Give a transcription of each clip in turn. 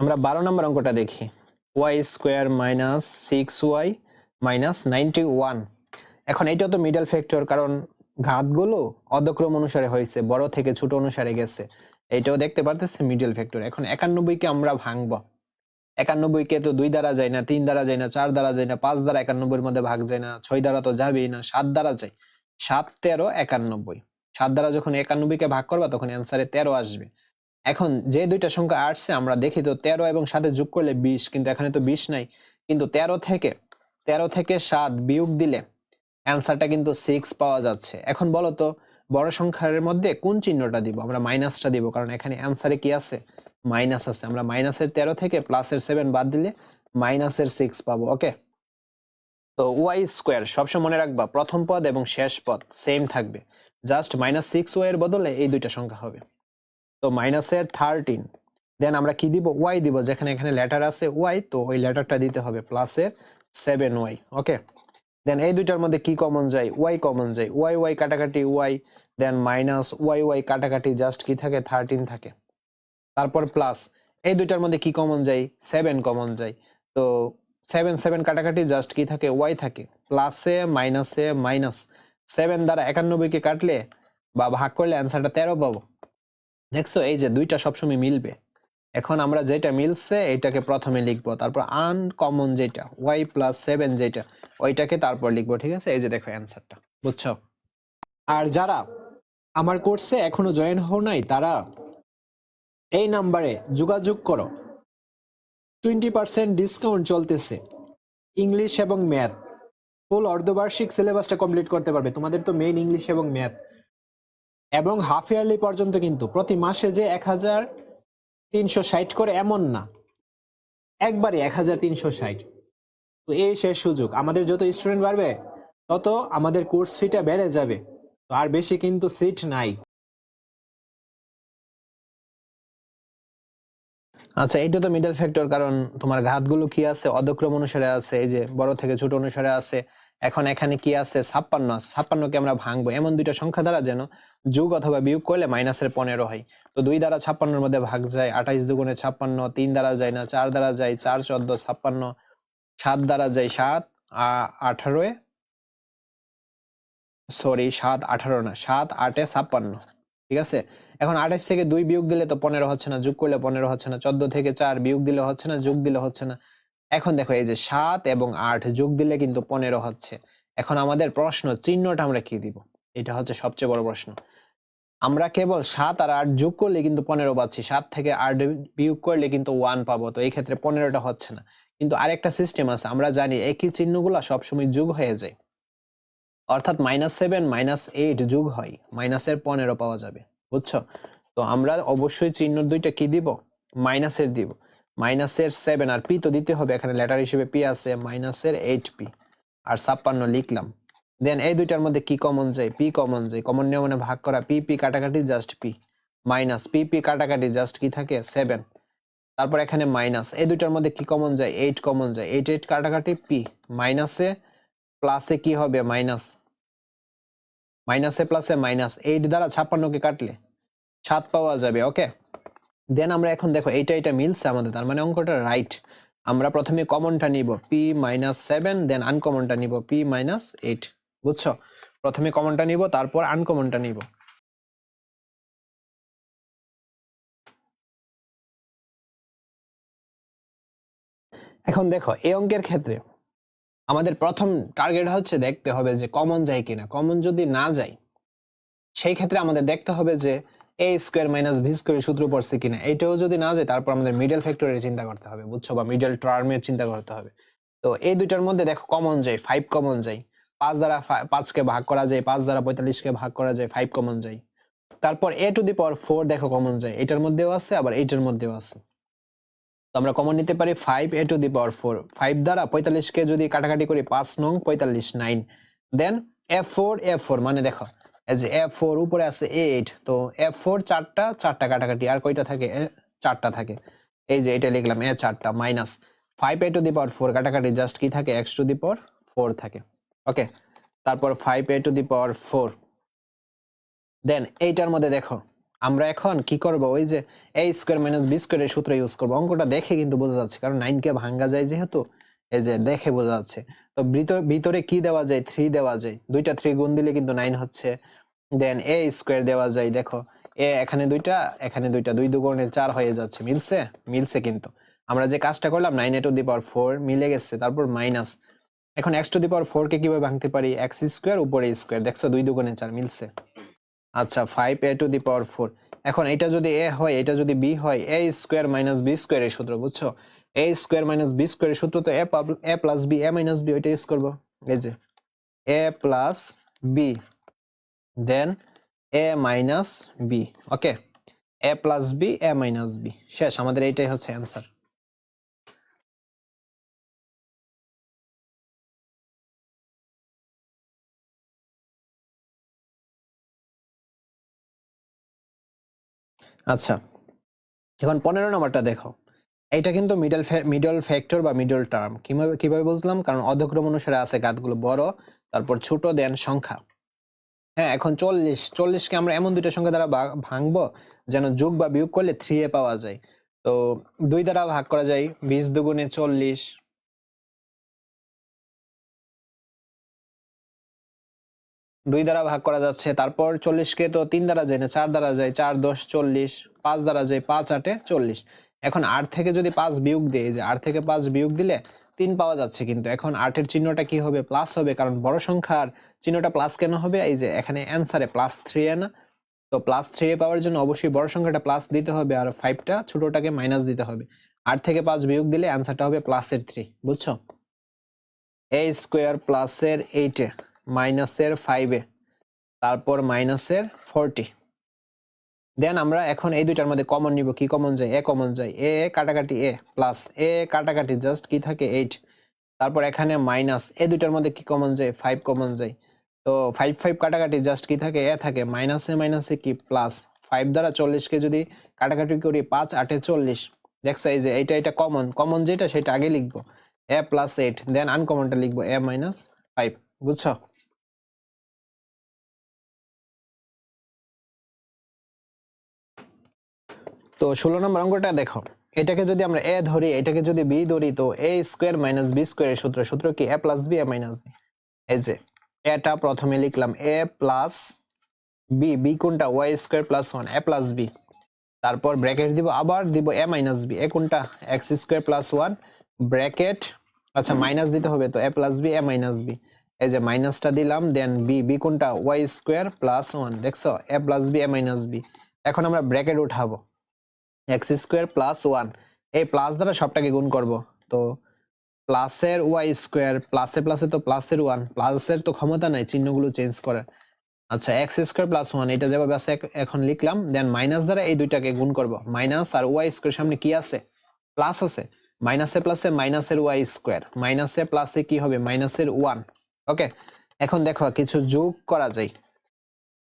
আমরা বারো নম্বর অঙ্কটা দেখি। Y square minus six Y minus ninety one এখন এটা তো মিডল ফ্যাক্টর কারণ ঘাতগুলো অধক্রম অনুসারে হয়েছে, বড় থেকে ছোট অনুসারে গেছে। এইটাও দেখতে পারতেছে মিডল ফ্যাক্টর এখন একানব্বইকে আমরা ভাঙবো। একানব্বইকে তো দুই দ্বারা যায় না, তিন দ্বারা যায় না, চার দ্বারা যায় না, পাঁচ দ্বারা একানব্বইয়ের মধ্যে ভাগ যায় না, ছয় দ্বারা তো যাবেই না, সাত দ্বারা যায়। সাত তেরো একানব্বই সাত দ্বারা যখন একানব্বইকে ভাগ করবা, তখন অ্যান্সারে তেরো আসবে। এখন যে দুইটা সংখ্যা আসছে, আমরা দেখি তো তেরো এবং সাথে যোগ করলে বিশ, কিন্তু এখানে তো বিশ নাই। কিন্তু তেরো থেকে তেরো থেকে সাত বিয়োগ দিলে অ্যান্সারটা কিন্তু সিক্স পাওয়া যাচ্ছে। এখন বলো তো, বড় সংখ্যার মধ্যে কোন চিহ্নটা দিব? আমরা মাইনাসটা দিব, কারণ এখানে অ্যান্সারে কি আছে? মাইনাস আছে। আমরা মাইনাসের তেরো থেকে প্লাসের সেভেন বাদ দিলে মাইনাসের সিক্স পাবো ওকে তো ওয়াই স্কোয়ার সবসময় মনে রাখবা, প্রথম পদ এবং শেষ পদ সেম থাকবে। জাস্ট মাইনাস সিক্স ওয়াই এর বদলে এই দুইটা সংখ্যা হবে। তো মাইনাসের থার্টিন দেন আমরা কি দিব? ওয়াই দিব, যেখানে এখানে লেটার আছে ওয়াই তো ওই লেটারটা দিতে হবে প্লাসের সেভেন ওয়াই ওকে দেন এই দুইটার মধ্যে কি কমন যায়? ওয়াই কমন যায়। ওয়াই ওয়াই কাটাকাটি Y then minus Y Y কাটাকাটি জাস্ট কি থাকে? থার্টিন থাকে। তারপর প্লাস এই দুইটার মধ্যে কি কমন যায়? সেভেন কমন যায়। তো সেভেন সেভেন কাটাকাটি জাস্ট কি থাকে? ওয়াই থাকে। প্লাসে মাইনাসে মাইনাস সেভেন দ্বারা একানব্বইকে কাটলে বা ভাগ করলে অ্যান্সারটা তেরো পাবো। দেখছ, এই যে দুইটা সবসময় মিলবে। এখন আমরা যেটা মিলছে, এটাকে প্রথমে লিখব। তারপর আনকমন যেটা ওয়াই প্লাস সেভেন যেটা, ওইটাকে তারপর লিখব, ঠিক আছে? এই যে দেখো অ্যান্সারটা বুঝছ? আর যারা আমার কোর্সে এখনও জয়েন হও নাই, তারা এই নাম্বারে যোগাযোগ করো। টোয়েন্টি পার্সেন্ট ডিসকাউন্ট চলতেছে ইংলিশ এবং ম্যাথ ফুল অর্ধবার্ষিক সিলেবাসটা কমপ্লিট করতে পারবে। তোমাদের তো মেইন ইংলিশ এবং ম্যাথ এবং হাফ ইয়ারলি পর্যন্ত কিন্তু প্রতি মাসে যে এক হাজার তিনশো ষাট করে এমন না। একবারে এক হাজার তিনশো ষাট। তো এই শেষ সুযোগ। আমাদের যত স্টুডেন্ট বাড়বে, তত আমাদের কোর্স ফিটা বেড়ে যাবে। তো আর বেশি কিন্তু সিট নাই। আচ্ছা এইটা তো মিডল ফ্যাক্টর কারণ তোমার ঘাতগুলো কি আছে? অধক্রম অনুসারে আছে, এই যে বড় থেকে ছোট অনুসারে আছে। এখন এখানে কি আছে? ছাপ্পান্ন আছে। ছাপ্পান্নকে আমরা ভাঙবো। এমন দুইটা সংখ্যা দ্বারা যেন যোগ অথবা বিয়োগ করলে মাইনাসের পনেরো হয়। তো দুই দ্বারা ছাপ্পান্নর মধ্যে ভাগ যায়, আঠাইশ দুগুণে ছাপ্পান্ন, তিন দ্বারা যায় না, চার দ্বারা যায়, চার চোদ্দ, ছাপ্পান্ন, সাত দ্বারা যায়, সাত আঠারো সরি, সাত, আঠারো না, সাত, আটে ছাপ্পান্ন। ঠিক আছে? এখন আঠাশ থেকে দুই বিয়োগ দিলে তো পনেরো হচ্ছে না, যোগ করলে পনেরো হচ্ছে না, চোদ্দ থেকে চার বিয়োগ দিলে হচ্ছে না, যোগ দিলে হচ্ছে না। এখন দেখো এই যে সাত এবং আট যোগ দিলে কিন্তু পনেরো হচ্ছে। এখন আমাদের প্রশ্ন, চিহ্নটা আমরা কি দিব? এটা হচ্ছে সবচেয়ে বড় প্রশ্ন। আমরা কেবল সাত আর আট যোগ করলে কিন্তু পনেরো পাচ্ছি, সাত থেকে আট বিয়োগ করলে কিন্তু ওয়ান পাবো, তো এই ক্ষেত্রে পনেরোটা হচ্ছে না। কিন্তু আরেকটা সিস্টেম আছে, আমরা জানি একই চিহ্নগুলো সবসময় যোগ হয়ে যায়। অর্থাৎ মাইনাস সেভেন মাইনাস এইট যোগ হয় মাইনাসের পনেরো পাওয়া যাবে, বুঝছ? তো আমরা অবশ্যই চিহ্ন দুইটা কি দিব? মাইনাসের দিব। মাইনাসের সেভেন আর পি তো দিতে হবে, এখানে লেটার হিসেবে পি আছে, মাইনাসের এইট পি আর ছাপ্পান্ন লিখলাম। দেন এই দুইটার মধ্যে কি কমন যায়? পি কমন যায়। কমন নিয়ম মানে ভাগ করা। পি পি কাটাকাটি just P minus P P কাটাকাটি জাস্ট কি থাকে? সেভেন তারপর এখানে মাইনাস এই দুইটার মধ্যে কি কমন যায়? এইট কমন যায়। এইট এইট কাটাকাটি পি মাইনাসে প্লাসে কি হবে? মাইনাস মাইনাসে প্লাসে মাইনাস এইট দ্বারা ছাপ্পান্নকে কাটলে সাত পাওয়া যাবে ওকে দেন আমরা এখন দেখো, এইটা এটা মিলছে আমাদের, তার মানে অঙ্কটা রাইট আমরা প্রথমে কমনটা নিব পি মাইনাস সেভেন দেন আনকমনটা নিব পি মাইনাস এইট বুঝছ? প্রথমে কমনটা নিব, তারপর আনকমনটা নিব। এখন দেখো, এই অঙ্কের ক্ষেত্রে আমাদের প্রথম টার্গেট হচ্ছে দেখতে হবে যে কমন যায় কিনা। কমন যদি না যায়, সেই ক্ষেত্রে আমাদের দেখতে হবে যে A square minus V square সূত্র পড়ছে কিনা এইটাও যদি না যায়, তারপর আমাদের মিডল ফ্যাক্টরের চিন্তা করতে হবে, বুঝছ? বা মিডল টার্মের চিন্তা করতে হবে। তো এই দুইটার মধ্যে দেখো কমন যায় ফাইভ কমন যায়। পাঁচ দ্বারা পাঁচকে ভাগ করা যায়, পাঁচ দ্বারা পঁয়তাল্লিশকে ভাগ করা যায় ফাইভ কমন যায়। তারপর A to the power four দেখো কমন যায়। এটার মধ্যেও আছে, আবার এইটার মধ্যেও আছে। তো আমরা কমন নিতে পারি five A to the power four five দ্বারা পঁয়তাল্লিশকে যদি কাটাকাটি করি, পাঁচ নং পঁয়তাল্লিশ nine then F four F four মানে দেখো যে এফ ফোর উপরে আছে এইট তো এফ ফোর চারটা চারটা কাটাকাটি, আর কয়টা থাকে? চারটা থাকে। এই যে এটা লিখলাম, এ চারটা minus five A to the power four কাটাকাটি জাস্ট কি থাকে? X to the power four থাকে। ওকে তারপর five A to the power four then এইটার মধ্যে দেখো, আমরা এখন কি করব? ওই যে এ স্কোয়ার মাইনাস বি স্কোয়ারের সূত্র ইউজ করব। অঙ্কটা দেখে কিন্তু বোঝা যাচ্ছে, কারণ নাইনকে ভাঙ্গা যায় যেহেতু, এই যে দেখে বোঝা যাচ্ছে। তো ভিতরে কি দেওয়া যায়? থ্রি দেওয়া যায়। দুইটা থ্রি গুণ দিলে কিন্তু নাইন হচ্ছে। দেন এ স্কোয়ার দেওয়া যায়, দেখো। এ এখানে দুইটা এখানে দুইটা, দুই দুগুণে চার হয়ে যাচ্ছে, মিলছে? মিলছে কিন্তু। আমরা যে কাজটা করলাম nine A to the power four মিলে গেছে, তারপর মাইনাস এখন X to the power four কে কীভাবে ভাঙতে পারি? এক্স স্কোয়ার উপরে স্কোয়ার দেখছ? দুই দুগুণে চার, মিলছে। আচ্ছা five A to the power four এখন এটা যদি এ হয়, এটা যদি বি হয় এ স্কোয়ার মাইনাস বি স্কোয়ারের সূত্র, বুঝছ? এ স্কোয়ার মাইনাস বি স্কোয়ারের সূত্র তো A plus B A minus B ওইটা ইউজ করব। এই যে A plus B then A minus B okay A plus B A minus B শেষ, আমাদের এইটাই হচ্ছে অ্যান্সার আচ্ছা এখন পনেরো নম্বরটা দেখো। এটা কিন্তু মিডল মিডল ফ্যাক্টর বা মিডল টার্ম কীভাবে কীভাবে বুঝলাম? কারণ অধক্রম অনুসারে আছে গাতগুলো বড়, তারপর ছোট দেন সংখ্যা। হ্যাঁ এখন চল্লিশ, চল্লিশকে আমরা এমন দুইটা সংখ্যা দ্বারা ভাঙবো যেন যোগ বা বিয়োগ করলে থ্রি এ পাওয়া যায়। তো দুই দ্বারা ভাগ করা যায়, বিশ দুগুণে চল্লিশ। দুই দ্বারা ভাগ করা যাচ্ছে, তারপর চল্লিশকে তো তিন দ্বারা যায় না, চার দ্বারা যায়, চার, দশ, চল্লিশ, পাঁচ দ্বারা যায়, পাঁচ, আটে চল্লিশ। এখন আট থেকে যদি পাঁচ বিয়োগ এই যে আট থেকে পাঁচ বিয়োগ দিলে তিন পাওয়া যাচ্ছে, কিন্তু এখন আটের চিহ্নটা কি হবে? প্লাস হবে, কারণ বড় সংখ্যার চিহ্নটা প্লাস কেন হবে? এই যে এখানে অ্যান্সারে প্লাস থ্রি না? তো প্লাস থ্রি পাওয়ার জন্য অবশ্যই বড় সংখ্যাটা প্লাস দিতে হবে আর ফাইভটা ছোটটাকে মাইনাস দিতে হবে। আট থেকে পাঁচ বিয়োগ দিলে অ্যান্সারটা হবে প্লাসের থ্রি বুঝছ? এ স্কোয়ার প্লাসের এইটে মাইনাসের ফাইভে তারপর মাইনাসের ফোরটি দেন আমরা এখন এই দুইটার মধ্যে কমন নিব কি? কমন যায় এ কমন যায় এ কাটাকাটি এ প্লাস এ কাটাকাটি জাস্ট কি থাকে? এইট তারপর এখানে মাইনাস এ দুইটার মধ্যে কি কমন যায়? ফাইভ কমন যায়। তো ফাইভ ফাইভ কাটাকাটি জাস্ট কি থাকে? এ থাকে। মাইনাসে মাইনাসে কি? প্লাস ফাইভ দ্বারা চল্লিশকে যদি কাটাকাটি করি পাঁচ, আটে চল্লিশ। দেখছ এই যে এইটা এটা কমন কমন যেটা, সেটা আগে লিখব। এ প্লাস এইট দেন আনকমনটা লিখব এ মাইনাস ফাইভ বুঝছ? তো ষোলো নম্বর অঙ্কটা দেখো। এটাকে যদি আমরা এ ধরি, এটাকে যদি বি ধরি, তো এ স্কোয়ার মাইনাস বি স্কোয়ারের সূত্র সূত্র কি? A plus B A minus B এই যে এটা প্রথমে লিখলাম এ প্লাস বি বি কোনটা? Y square plus one A plus B তারপর ব্র্যাকেট দিব, আবার দিব এ মাইনাস বি এ কোনটা? X square plus one bracket আচ্ছা মাইনাস দিতে হবে, তো A plus B A minus B এই যে মাইনাসটা দিলাম দেন বি বি কোনটা? ওয়াই স্কোয়ার প্লাস ওয়ান দেখছ? A plus B A minus B এখন আমরা ব্র্যাকেট উঠাবো। এক্স স্কোয়ার প্লাস ওয়ান এই প্লাস দ্বারা সবটাকে গুণ করব। তো প্লাসের ওয়াই স্কোয়ার প্লাসে প্লাসে তো প্লাসের ওয়ান প্লাসের তো ক্ষমতা নাই, চিহ্নগুলো চেঞ্জ করার। আচ্ছা এক্স স্কোয়ার প্লাস ওয়ান এটা যেভাবে আছে এখন লিখলাম দেন মাইনাস দ্বারা এই দুইটাকে গুণ করব। মাইনাস আর ওয়াই স্কোয়ার সামনে কি আছে? প্লাস আছে। মাইনাসে প্লাসে মাইনাসের ওয়াই স্কোয়ার মাইনাসে প্লাসে কি হবে? মাইনাসের ওয়ান ওকে এখন দেখো, কিছু যোগ করা যায়।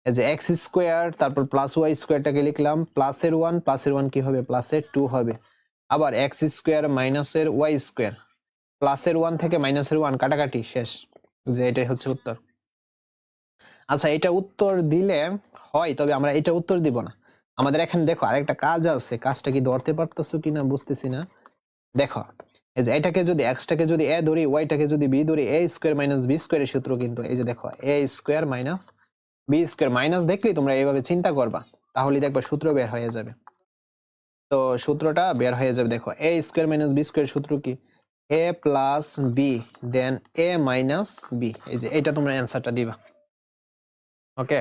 যে এক্স স্কোয়ার তারপর প্লাস ওয়াই স্কোয়ারটাকে লিখলাম প্লাসের ওয়ান প্লাসের ওয়ান কি হবে? প্লাসের টু হবে। আবার এক্স স্কোয়ার মাইনাসের ওয়াই স্কোয়ার প্লাসের ওয়ান থেকে মাইনাসের ওয়ান কাটাকাটি, শেষ। যে এটাই হচ্ছে উত্তর। আচ্ছা এটা উত্তর দিলে হয়, তবে আমরা এটা উত্তর দিব না। আমাদের এখানে দেখো, আরেকটা কাজ আছে, কাজটা কি ধরতে পারতেছো কিনা বুঝতেছি না। দেখো, এই যে এটাকে যদি এক্সটাকে যদি এ ধরি ওয়াইটাকে যদি বি ধরি এ স্কোয়ার মাইনাস বি স্কোয়ারের সূত্র কিন্তু, এই যে দেখো A square minus B square minus দেখলেই তোমরা এইভাবে চিন্তা করবা তাহলে দেখবা সূত্র বের হয়ে যাবে। তো সূত্রটা বের হয়ে যাবে, দেখো A square minus B square সূত্র কি? A plus B then A minus B এই যে এটা তোমরা অ্যান্সারটা দিবা। ওকে